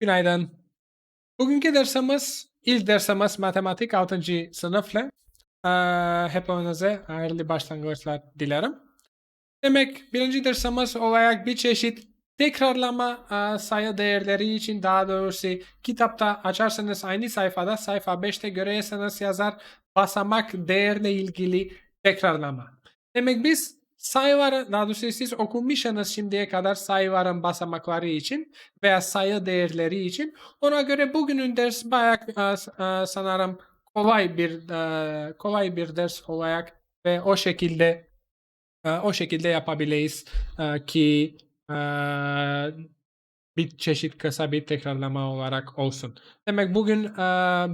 Günaydın. Bugünkü dersimiz ilk dersimiz matematik 6. sınıfla. Ee, hepinize hayırlı başlangıçlar dilerim. Demek birinci dersimiz olarak bir çeşit tekrarlama e, sayı değerleri için daha doğrusu kitapta açarsanız aynı sayfada sayfa 5'te görüyorsanız yazar basamak değerle ilgili tekrarlama. Demek biz sayıların daha doğrusu siz okumuşsanız şimdiye kadar sayıların basamakları için veya sayı değerleri için ona göre bugünün ders bayağı e, e, sanırım kolay bir e, kolay bir ders olarak ve o şekilde o şekilde yapabiliriz ki bir çeşit kısa bir tekrarlama olarak olsun. Demek bugün e,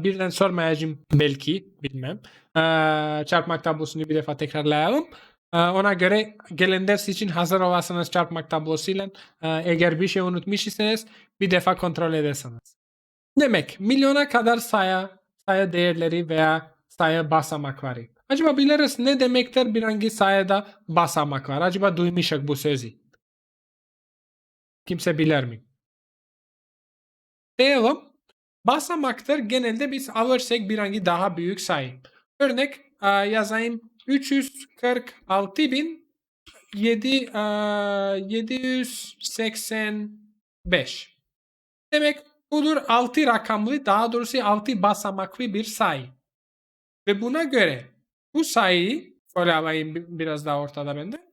birden sormayacağım belki bilmem. E, çarpmak tablosunu bir defa tekrarlayalım. E, ona göre gelen ders için hazır olasınız çarpmak tablosuyla. E, eğer bir şey unutmuşsanız bir defa kontrol edersiniz. Demek milyona kadar sayı, sayı değerleri veya sayı basamakları. Acaba biliriz ne demektir bir hangi sayıda basamak var? Acaba duymuşak bu sözü. Kimse bilir mi? Diyelim basamaktır genelde biz alırsak bir hangi daha büyük sayı. Örnek e, yazayım 340.785. Demek budur 6 rakamlı daha doğrusu 6 basamaklı bir sayı. Ve buna göre bu sayıyı şöyle alayım bi- biraz daha ortada bende.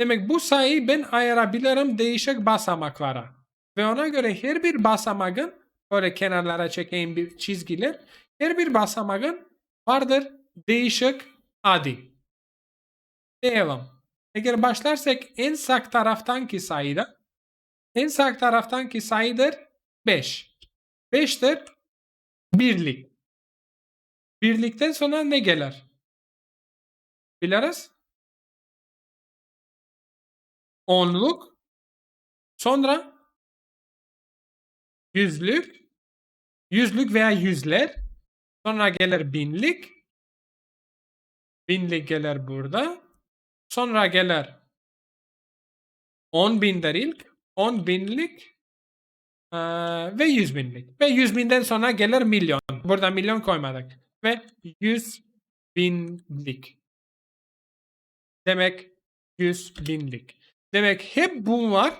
Demek bu sayıyı ben ayırabilirim değişik basamaklara. Ve ona göre her bir basamağın böyle kenarlara çekeyim bir çizgiler. Her bir basamağın vardır değişik adı. Devam. Eğer başlarsak en sağ taraftanki sayıda en sağ taraftanki sayıdır 5. 5'tir birlik. Birlikten sonra ne gelir? Biliriz. Onluk. Sonra yüzlük. Yüzlük veya yüzler. Sonra gelir binlik. Binlik gelir burada. Sonra gelir on bindir ilk. On binlik. eee, ve yüz binlik. Ve yüz binden sonra gelir milyon. Burada milyon koymadık. Ve yüz binlik. Demek yüz binlik. Demek hep bunlar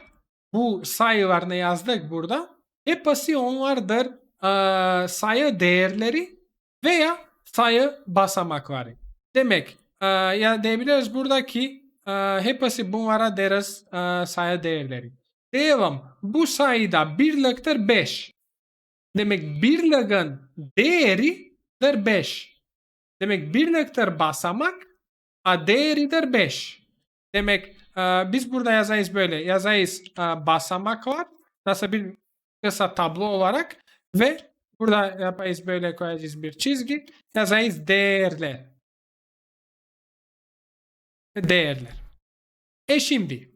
bu sayılarını yazdık burada. Hepsi onlardır eee, sayı değerleri veya sayı basamakları. Demek eee, ya diyebiliriz buradaki eee, hepsi bunlara deriz eee, sayı değerleri. Devam. Bu sayıda birliktir 5. Demek birliğin değeridir 5. Demek birliktir basamak, a değeridir 5. Demek e, biz burada yazayız böyle. Yazayız e, basamaklar. Nasıl bir kısa tablo olarak ve burada yapayız böyle koyacağız bir çizgi. Yazayız değerler. Değerler. E şimdi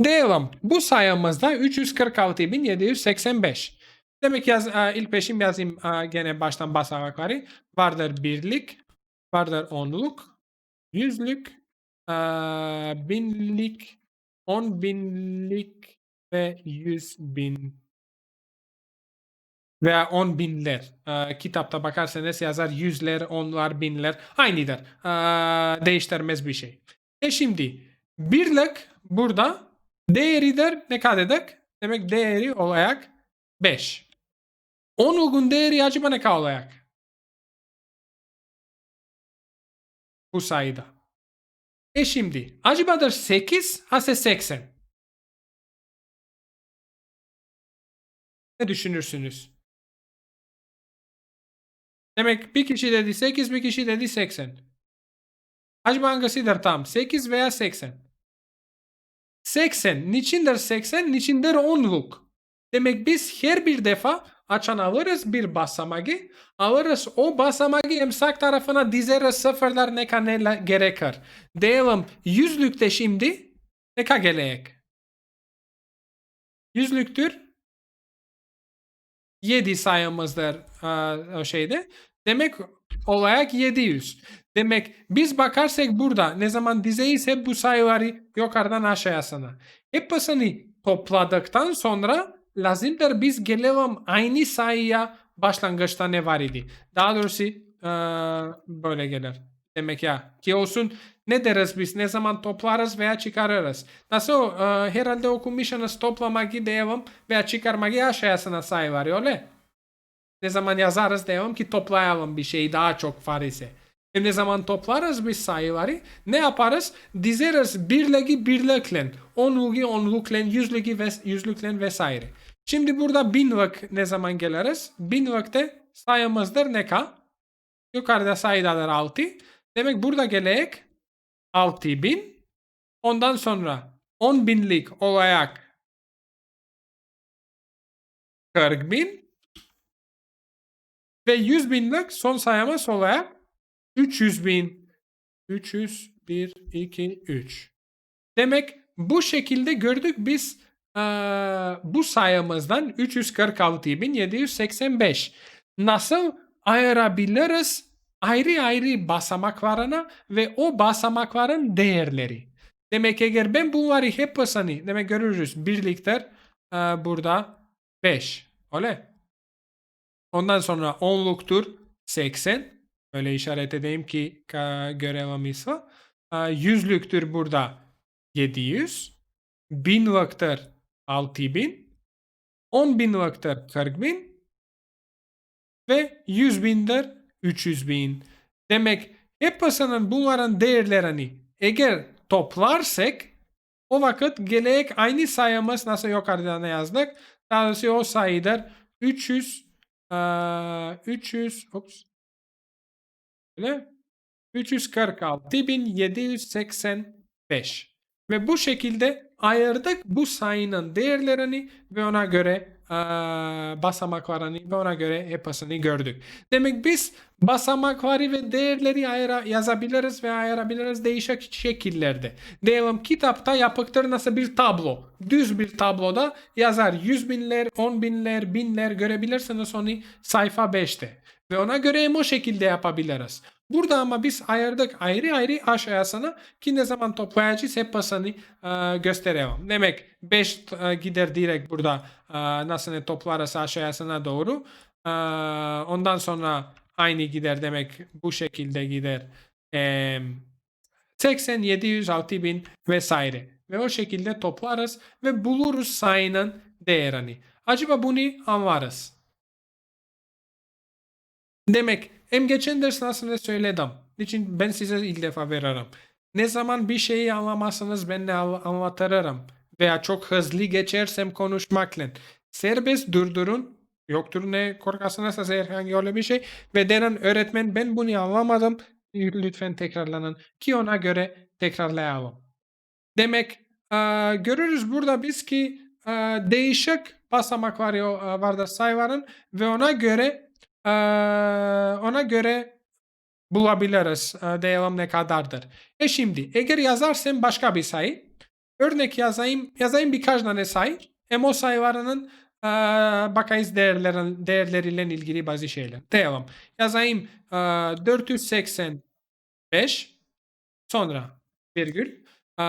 devam. Bu sayımızda 346.785. Demek yaz, e, ilk peşim yazayım e, gene baştan basamakları. Vardır birlik, vardır onluk, yüzlük, e, binlik, on binlik ve yüz bin veya on binler. E, kitapta bakarsanız yazar yüzler, onlar, binler. Aynıdır. E, değiştirmez bir şey. E şimdi birlik burada değeridir ne kadardır? Demek değeri olarak 5. Onlukun değeri acaba ne kadar olacak? Bu sayıda. E şimdi acabadır 8 ise 80. Ne düşünürsünüz? Demek bir kişi dedi 8 bir kişi dedi 80. Acaba hangisidir tam? 8 veya 80? 80. Niçindir 80? Niçindir onluk? Demek biz her bir defa açan alırız bir basamağı. Alırız o basamağı emsak tarafına dizeriz sıfırlar ne kadar gerekir. Diyelim yüzlükte şimdi ne kadar gerek? Yüzlüktür 7 sayımızdır o şeyde. Demek olarak 700. Demek biz bakarsak burada ne zaman dizeyiz hep bu sayıları yukarıdan aşağısına. Hepsini topladıktan sonra lazımdır biz gelelim aynı sayıya başlangıçta ne var idi. Daha doğrusu eee, böyle gelir. Demek ya ki olsun ne deriz biz ne zaman toplarız veya çıkarırız. Nasıl eee, herhalde okumuşsunuz toplamayı diyelim veya çıkarmayı aşağısına sayı var öyle. Ne zaman yazarız diyelim ki toplayalım bir şey daha çok var ise. E ne zaman toplarız biz sayıları ne yaparız? Dizeriz birleki birlikle, onluğu onlukla, yüzlüğü ve yüzlükle vesaire. Şimdi burada binlik ne zaman geliriz? Binlikte sayımızdır ne ka? Yukarıda sayıdadır 6. Demek burada gelek 6000. Ondan sonra 10 binlik olarak 40 bin. Ve 100 binlik son sayımız olarak 300 bin. 300, 1, 2, 3. Demek bu şekilde gördük biz eee, bu sayımızdan 346.785 nasıl ayırabiliriz ayrı ayrı basamaklarına ve o basamakların değerleri. Demek eğer ben bunları hepsini demek görürüz birlikte eee, burada 5. Öyle. Ondan sonra onluktur 80. Öyle işaret edeyim ki. Aa, Yüzlüktür burada 700. Binliktır 6000. 10 binliktır 40 bin. Ve 100 bindir 300 bin. Demek hepsinin bunların değerlerini eğer toplarsak o vakit gelek aynı sayımız nasıl yukarıda ne yazdık? Daha doğrusu o sayıdır 300 aa, 300 ops, Öyle. 346.785 ve bu şekilde ayırdık bu sayının değerlerini ve ona göre basamaklarını ve ona göre hepsini gördük. Demek biz basamakları ve değerleri ayıra, yazabiliriz ve ayırabiliriz değişik şekillerde. Diyelim kitapta yapıktır nasıl bir tablo. Düz bir tabloda yazar yüz binler, on binler, binler görebilirsiniz onu sayfa 5'te. Ve ona göre o şekilde yapabiliriz. Burada ama biz ayırdık ayrı ayrı aşağısına ki ne zaman toplayacağız hepsini e, gösterelim. Demek 5 gider direkt burada e, nasıl ne toplarız aşağısına doğru. E, ondan sonra aynı gider demek bu şekilde gider. E, 80, 700, 6000 vesaire. Ve o şekilde toplarız ve buluruz sayının değerini. Acaba bunu anlarız. Demek hem geçen ders aslında söyledim. Niçin ben size ilk defa veririm. Ne zaman bir şeyi anlamazsınız ben de anla- anlatırım. Veya çok hızlı geçersem konuşmakla. Serbest durdurun. Yoktur ne korkarsınız herhangi öyle bir şey. Ve denen öğretmen ben bunu anlamadım. Lütfen tekrarlanın. Ki ona göre tekrarlayalım. Demek görürüz burada biz ki değişik basamaklar yo- vardır sayıların ve ona göre eee, ona göre bulabiliriz devam ne kadardır. E şimdi eğer yazarsam başka bir sayı örnek yazayım yazayım birkaç tane sayı hem o sayılarının eee bakayız değerlerin, değerleriyle ilgili bazı şeyler. Devam. Yazayım eee 485 sonra virgül eee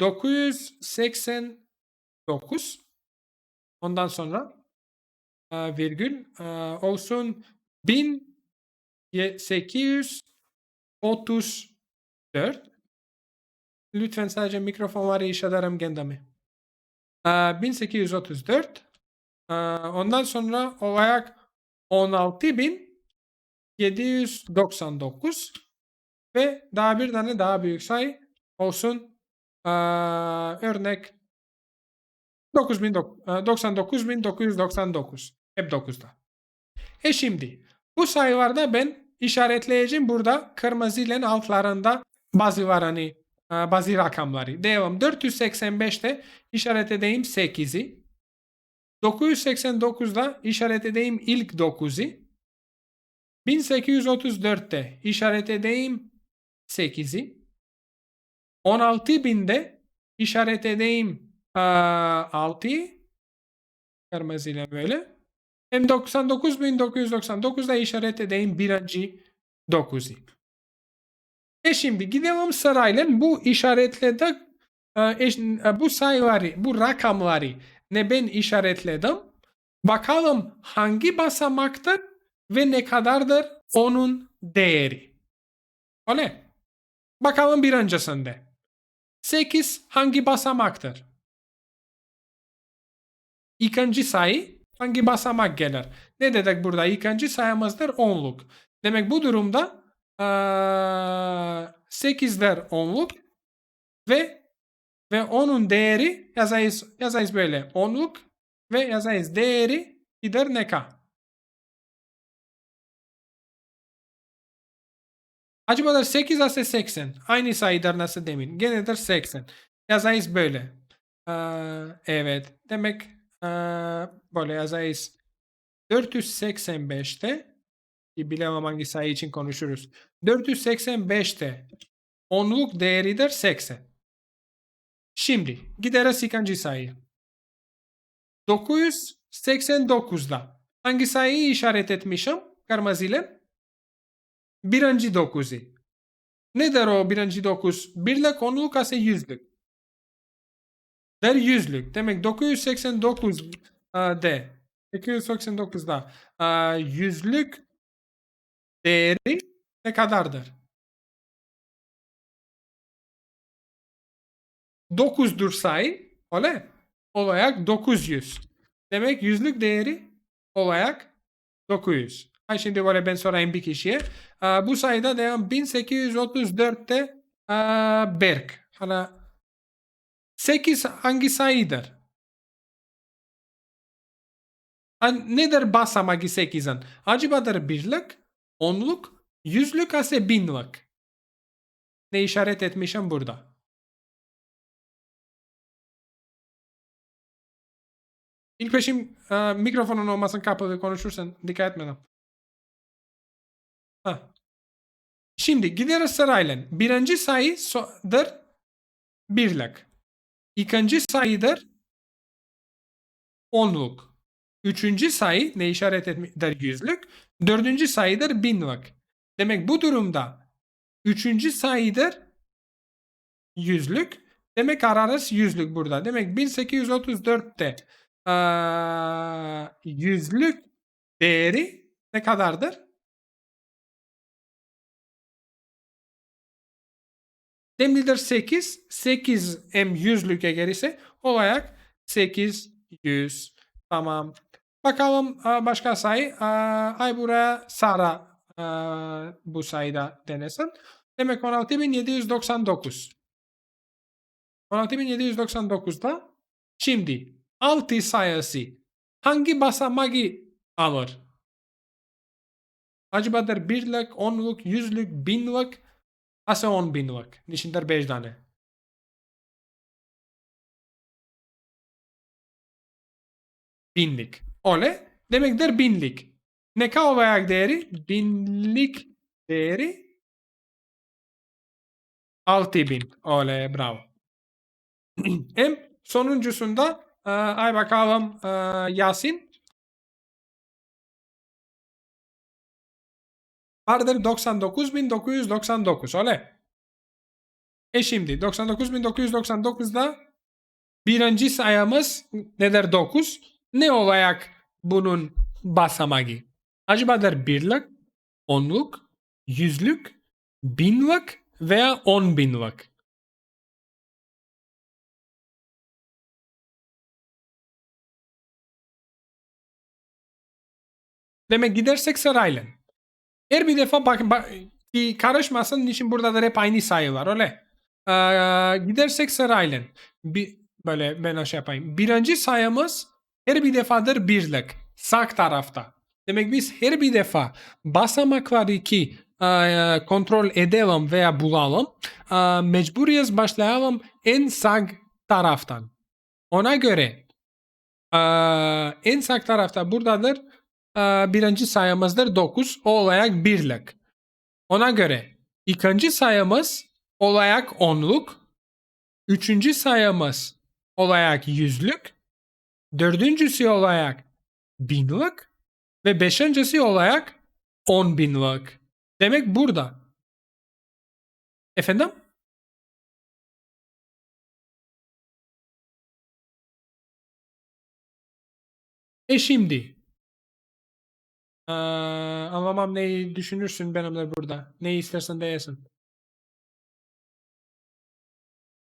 989 ondan sonra eee, virgül eee, olsun. 1834 Lütfen sadece mikrofonları iş ederim kendimi. Eee, 1834 eee, ondan sonra olarak 16799 ve daha bir tane daha büyük sayı olsun. Eee, örnek 99.999 hep 9'da. E şimdi bu sayılarda ben işaretleyeceğim burada kırmızı ile altlarında bazı var hani e, bazı rakamları. Devam 485'te işaret edeyim 8'i. 989'da işaret edeyim ilk 9'u. 1834'te işaret edeyim 8'i. 16.000'de işaret edeyim 6'yı. Kırmızıyla böyle. Hem 99.999'da işaret edeyim birinci 9'u. E şimdi gidelim sırayla bu işaretledik e, e, bu sayıları, bu rakamları ne ben işaretledim. Bakalım hangi basamaktır ve ne kadardır onun değeri. Öyle. Bakalım birincisinde. 8 hangi basamaktır? İkinci sayı hangi basamak gelir? Ne dedik burada? İkinci sayımızdır onluk. Demek bu durumda ee, 8'ler onluk ve ve onun değeri yazayız, yazayız böyle onluk ve yazayız değeri gider neka. Acaba 8 ise 80. Aynı sayıdır nasıl demin. Genedir 80. Yazayız böyle. Ee, evet. Demek böyle yazayız. 485'te bilemem hangi sayı için konuşuruz. 485'te onluk değeridir 80. Şimdi gideriz ikinci sayı. 989'da hangi sayıyı işaret etmişim? Kırmızıyla. Birinci dokuzu. Nedir o birinci dokuz? Birlik onluk ise yüzlük. Der yüzlük. Demek 989 de 289'da yüzlük değeri ne kadardır? 9'dur sayı. Öyle. Olarak 900. Demek yüzlük değeri olarak 900. Ay şimdi böyle ben sorayım bir kişiye. Bu sayıda devam 1834'te Berk. Hala 8 hangi sayıdır? Nedir basamak 8'in? Acıbadır birlik, onluk, yüzlük ise binlik. Ne işaret etmişim burada? İlk peşim e, mikrofonun olmasın kapalı konuşursan dikkat etmeden. Ha. Şimdi gideriz sırayla. Birinci sayıdır birlik. İkinci sayıdır onluk. Üçüncü sayı ne işaret etmiştir yüzlük. Dördüncü sayıdır binlik. Demek bu durumda üçüncü sayıdır yüzlük. Demek ararız yüzlük burada. Demek 1834'te ee, yüzlük değeri ne kadardır? Demlidir 8. 8 M 100'lüke gelirse olarak 800. Tamam. Bakalım e, başka sayı. E, Ay buraya Sara e, bu sayıda denesin. Demek 16799. 16799'da şimdi 6 sayısı hangi basamagi alır? Acaba der 1'lik, 10'luk, 100'lük, 1000'lik ऐसे ऑन बिंद वर्क निशिंदर बेच दाने binlik. Ole demektir binlik. Ne kadar olarak değeri? Binlik değeri 6000. Ole bravo. Hem sonuncusunda ay bakalım Yasin Vardır 99.999 öyle. E şimdi 99.999'da birinci sayımız nedir 9? Ne olarak bunun basamağı? Acaba birlik, onluk, yüzlük, binlik veya on binlik? Demek gidersek sırayla. Her bir defa bak, bak ki karışmasın için burada da hep aynı sayılar öyle. Ee, gidersek sırayla. Bir, böyle ben şey yapayım. Birinci sayımız her bir defadır birlik. Sağ tarafta. Demek biz her bir defa basamakları ki e, kontrol edelim veya bulalım. E, mecburiyiz başlayalım en sağ taraftan. Ona göre e, en sağ tarafta buradadır birinci sayımızdır 9. O olarak birlik. Ona göre ikinci sayımız olarak onluk. Üçüncü sayımız olarak yüzlük. Dördüncüsü olarak binlik. Ve beşincisi olarak on binlik. Demek burada. Efendim? E şimdi. Ee, anlamam neyi düşünürsün benimle burada. Neyi istersen değilsin.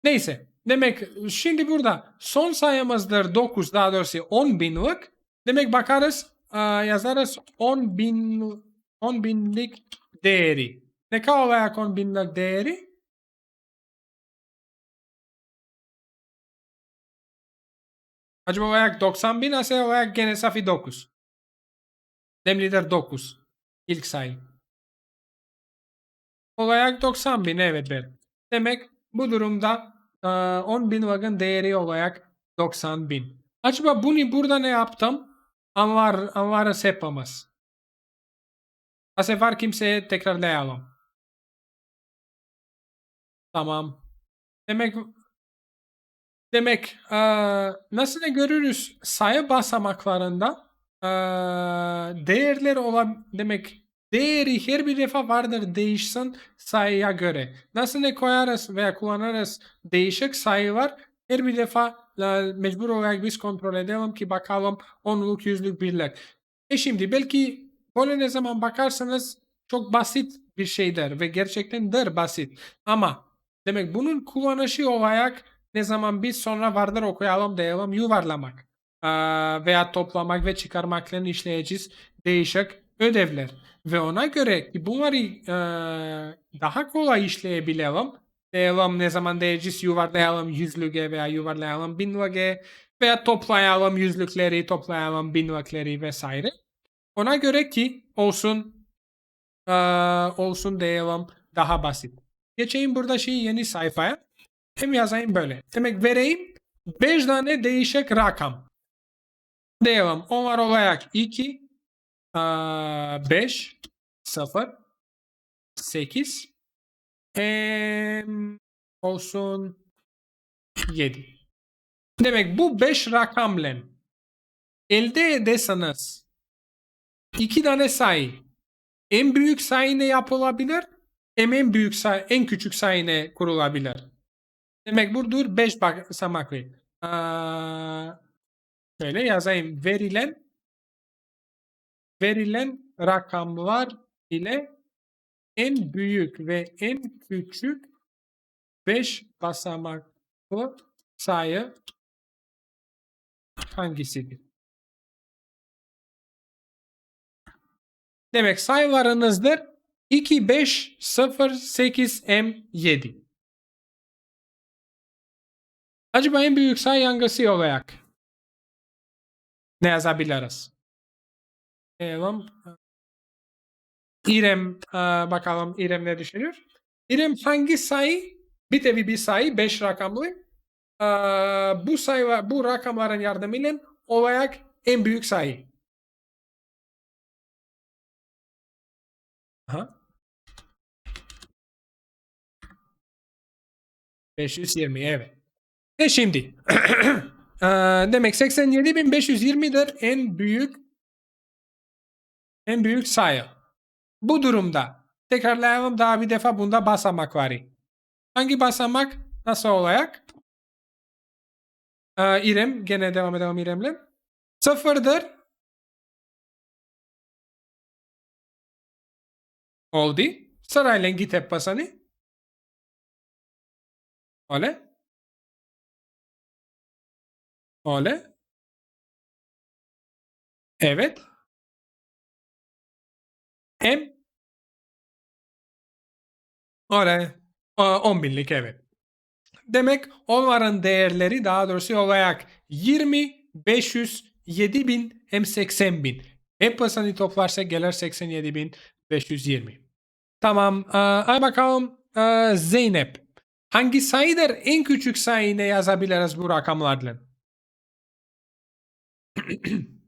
Neyse. Demek şimdi burada son sayımızdır 9 daha doğrusu 10 binlik. Demek bakarız e, yazarız 10 bin 10 binlik değeri. Ne kadar olarak 10 binlik değeri? Acaba olarak 90 bin ise olarak gene safi 9. Demlidir 9. İlk sayı. Olarak 90 bin evet ver. Demek bu durumda e, 10 bin vakın değeri olarak 90 bin. Acaba bunu burada ne yaptım? Anvar, anvarız yapamaz. Bu sefer kimseye tekrarlayalım. Tamam. Demek demek nasıl ne görürüz sayı basamaklarında e, değerler olan demek değeri her bir defa vardır değişsin sayıya göre. Nasıl ne koyarız veya kullanırız değişik sayı var. Her bir defa mecbur olarak biz kontrol edelim ki bakalım onluk, yüzlük, birlik. E şimdi belki böyle ne zaman bakarsanız çok basit bir şeydir ve gerçekten der basit. Ama demek bunun kullanışı olarak ne zaman biz sonra vardır okuyalım diyelim yuvarlamak veya toplamak ve çıkarmakla işleyeceğiz değişik ödevler. Ve ona göre ki bunları daha kolay işleyebilelim. Diyelim ne zaman diyeceğiz yuvarlayalım yüzlüğe veya yuvarlayalım binliğe veya toplayalım yüzlükleri, toplayalım binlikleri vesaire. Ona göre ki olsun olsun diyelim daha basit. Geçeyim burada şey yeni sayfaya. Hem yazayım böyle. Demek vereyim 5 tane değişik rakam. Diyelim onlar olarak 2, 5, 0, 8, em, olsun 7. Demek bu 5 rakamla elde ederseniz iki tane sayı en büyük sayı ne yapılabilir? Hem en büyük sayı, en küçük sayı ne kurulabilir? Demek budur 5 basamaklı. Aa, şöyle yazayım. Verilen verilen rakamlar ile en büyük ve en küçük 5 basamaklı sayı hangisidir? Demek sayılarınızdır 2, 5, 0, 8, M, 7. Acaba en büyük sayı hangisi olarak? Ne yazabiliriz? Diyelim. İrem bakalım İrem ne düşünüyor? İrem hangi sayı? Bir tabi bir sayı 5 rakamlı. Bu sayı bu rakamların yardımıyla olarak en büyük sayı. Aha. 520 evet. E şimdi demek 87.520'dir en büyük en büyük sayı. Bu durumda tekrarlayalım daha bir defa bunda basamak var. Hangi basamak nasıl olacak? Ee, İrem gene devam edelim İrem'le. Sıfırdır. Oldu. Sırayla git hep basanı. Öyle. Öyle. Evet. M. Öyle. 10 binlik evet. Demek onların değerleri daha doğrusu olarak 20, 500, 7000 hem 80 bin. Hep basanı toplarsa gelir 87 bin 520. Tamam. Ay bakalım Zeynep. Hangi sayıdır en küçük sayı ne yazabiliriz bu rakamlarla?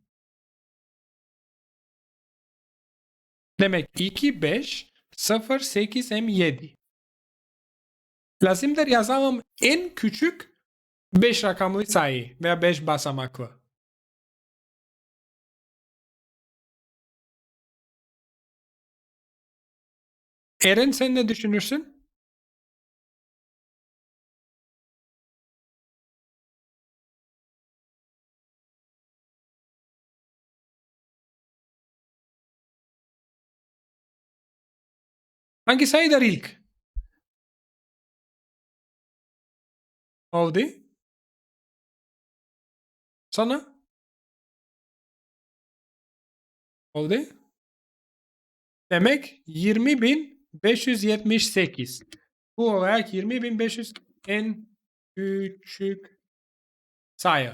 Demek 2, 5, 0, 8, hem 7. Lazımdır yazalım en küçük 5 rakamlı sayı veya 5 basamaklı. Eren sen ne düşünürsün? Anche sei da Rilk. Avdi. Sana. Avdi. Demek 20.578. Bu olarak 20.500 en küçük sayı.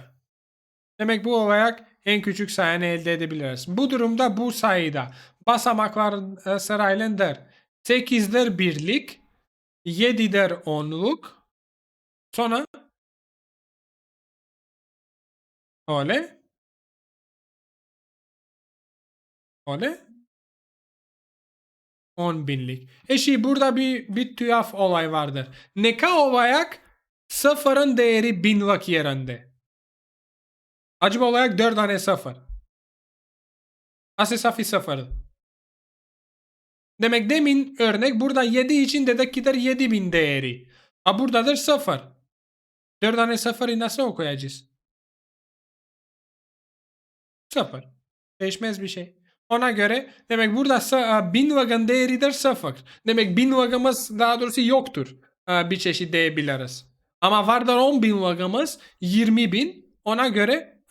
Demek bu olarak en küçük sayını elde edebiliriz. Bu durumda bu sayıda basamaklar e, sıraylendir. 8'ler birlik, 7'ler onluk. Sonra öyle. Öyle. 10 binlik. Eşi burada bir, bir tuhaf olay vardır. Neka olarak sıfırın değeri binlik yerinde. Acaba olarak 4 tane sıfır. Asıl safi sıfır. Demek demin örnek burada 7 için dedik gider 7000 değeri. Ha buradadır 0. 4 tane sıfırı nasıl okuyacağız? 0. Değişmez bir şey. Ona göre demek burada sa- bin wagon değeridir 0. Demek bin wagonımız daha doğrusu yoktur. Bir çeşit diyebiliriz. Ama vardır 10 bin wagonımız 20 bin. Ona göre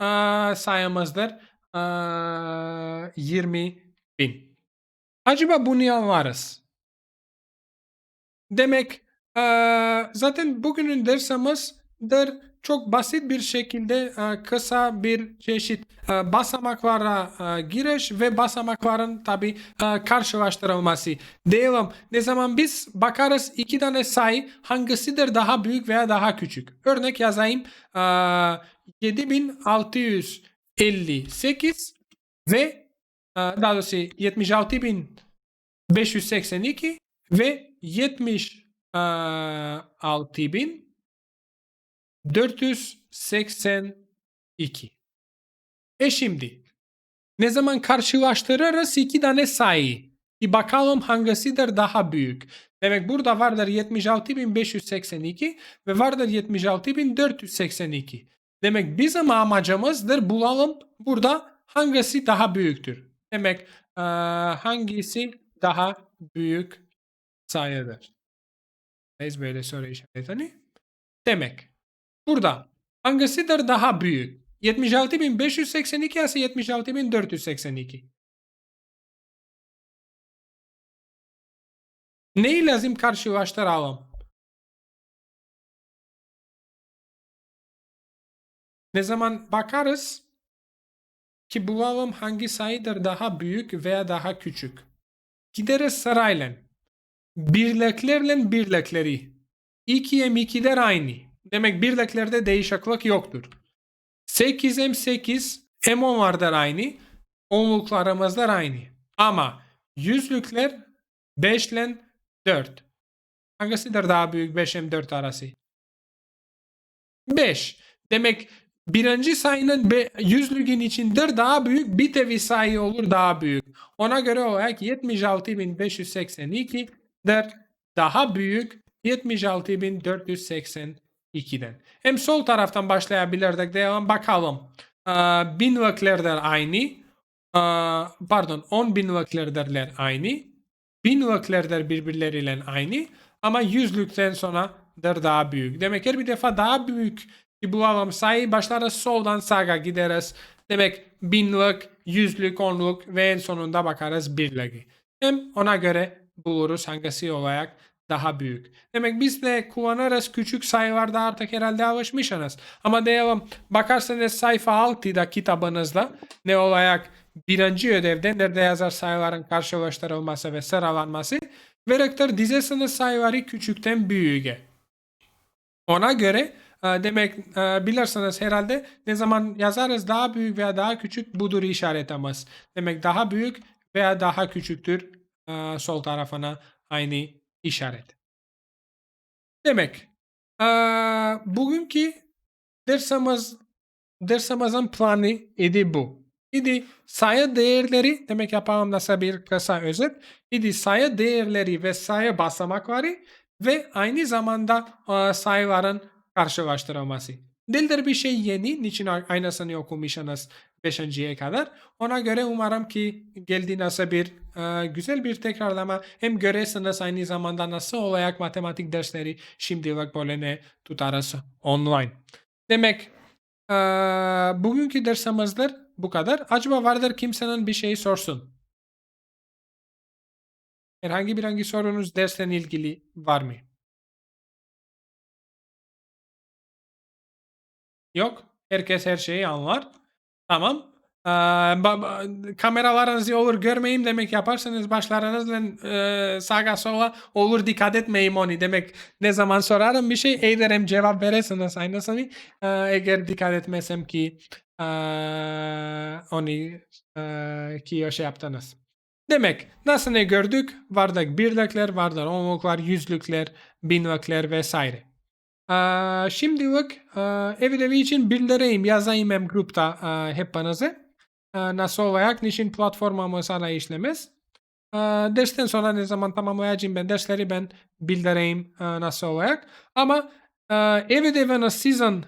sayımızdır aa, 20 bin. Acaba bunu varız. Demek eee, zaten bugünün dersimizdir çok basit bir şekilde eee, kısa bir çeşit eee, basamaklara eee, giriş ve basamakların tabi eee, karşılaştırılması. Devam. Ne zaman biz bakarız iki tane sayı hangisidir daha büyük veya daha küçük. Örnek yazayım. Eee 7658 ve daha doğrusu 76582 ve 76.482. E şimdi ne zaman karşılaştırırız iki tane sayı. Bir bakalım hangisidir daha büyük. Demek burada vardır 76.582 ve vardır 76.482. Demek bizim amacımızdır bulalım burada hangisi daha büyüktür. Demek eee, hangisi daha büyük sayıdır. Biz böyle soru işaretini. Demek burada hangisidir daha büyük? 76.582 ise 76.482. Neyi lazım karşılaştıralım? Ne zaman bakarız ki bulalım hangi sayıdır daha büyük veya daha küçük. Gideriz sırayla. Birliklerle birlikleri. 2 m 2'ler aynı. Demek birliklerde değişiklik yoktur. 8 m 8 m 10 vardır aynı. Onluklarımız da aynı. Ama yüzlükler 5 ile 4. Hangisidir daha büyük 5 m 4 arası? 5. Demek birinci sayının be, yüzlüğün içindir daha büyük bir tevi sayı olur daha büyük. Ona göre olarak 76.582 der daha büyük 76.482'den. Hem sol taraftan başlayabilirdik devam bakalım. Aa, binliklerdir aynı. Aa, pardon 10 binliklerdirler aynı. Binliklerdir birbirleriyle aynı. Ama yüzlükten sonradır daha büyük. Demek her bir defa daha büyük ki bulalım sayı başlarız soldan sağa gideriz. Demek binlik, yüzlük, onluk ve en sonunda bakarız birliği. Hem ona göre buluruz hangisi olarak daha büyük. Demek biz de kullanırız küçük sayılarda artık herhalde alışmışsınız. Ama diyelim bakarsanız sayfa 6'da kitabınızda ne olarak birinci ödevde nerede yazar sayıların karşılaştırılması ve sıralanması verektir dizesiniz sayıları küçükten büyüğe. Ona göre demek e, bilirsiniz herhalde ne zaman yazarız daha büyük veya daha küçük budur işaretimiz. Demek daha büyük veya daha küçüktür e, sol tarafına aynı işaret. Demek e, bugünkü dersimiz dersimizin planı idi bu. İdi sayı değerleri demek yapalım nasıl bir kısa özet. İdi sayı değerleri ve sayı basamakları ve aynı zamanda sayıların karşılaştırılması. Değildir bir şey yeni. Niçin a- aynısını okumuşsunuz 5.ye kadar. Ona göre umarım ki geldiğinizde bir e, güzel bir tekrarlama hem göresiniz aynı zamanda nasıl olarak matematik dersleri şimdilik böyle ne tutarız online. Demek e, bugünkü dersimizdir bu kadar. Acaba vardır kimsenin bir şey sorsun. Herhangi bir hangi sorunuz dersle ilgili var mı? Yok. Herkes her şeyi anlar. Tamam. Ee, kameralarınızı olur görmeyeyim demek yaparsanız başlarınızla e, sağa sola olur dikkat etmeyeyim onu demek ne zaman sorarım bir şey ederim cevap veresiniz aynısını e, eğer dikkat etmesem ki e, onu e, ki o şey yaptınız. Demek nasıl ne gördük? Vardır birlikler, vardır onluklar, yüzlükler, binlikler vesaire. Eee, şimdilik eee, ev ödevi için bildireyim, yazayım hem grupta eee, hepinize. Nasıl olarak, niçin platformumuz hala işlemez. Eee, dersten sonra ne zaman tamamlayacağım ben dersleri ben bildireyim eee, nasıl olarak. Ama eee, ev ödeviniz sizin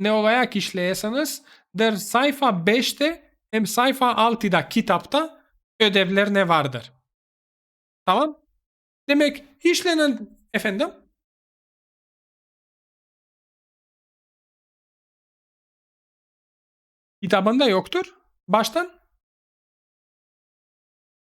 ne olarak işleyesiniz, der sayfa 5'te hem sayfa 6'da kitapta ödevler ne vardır. Tamam? Demek işlenen efendim kitabında yoktur. Baştan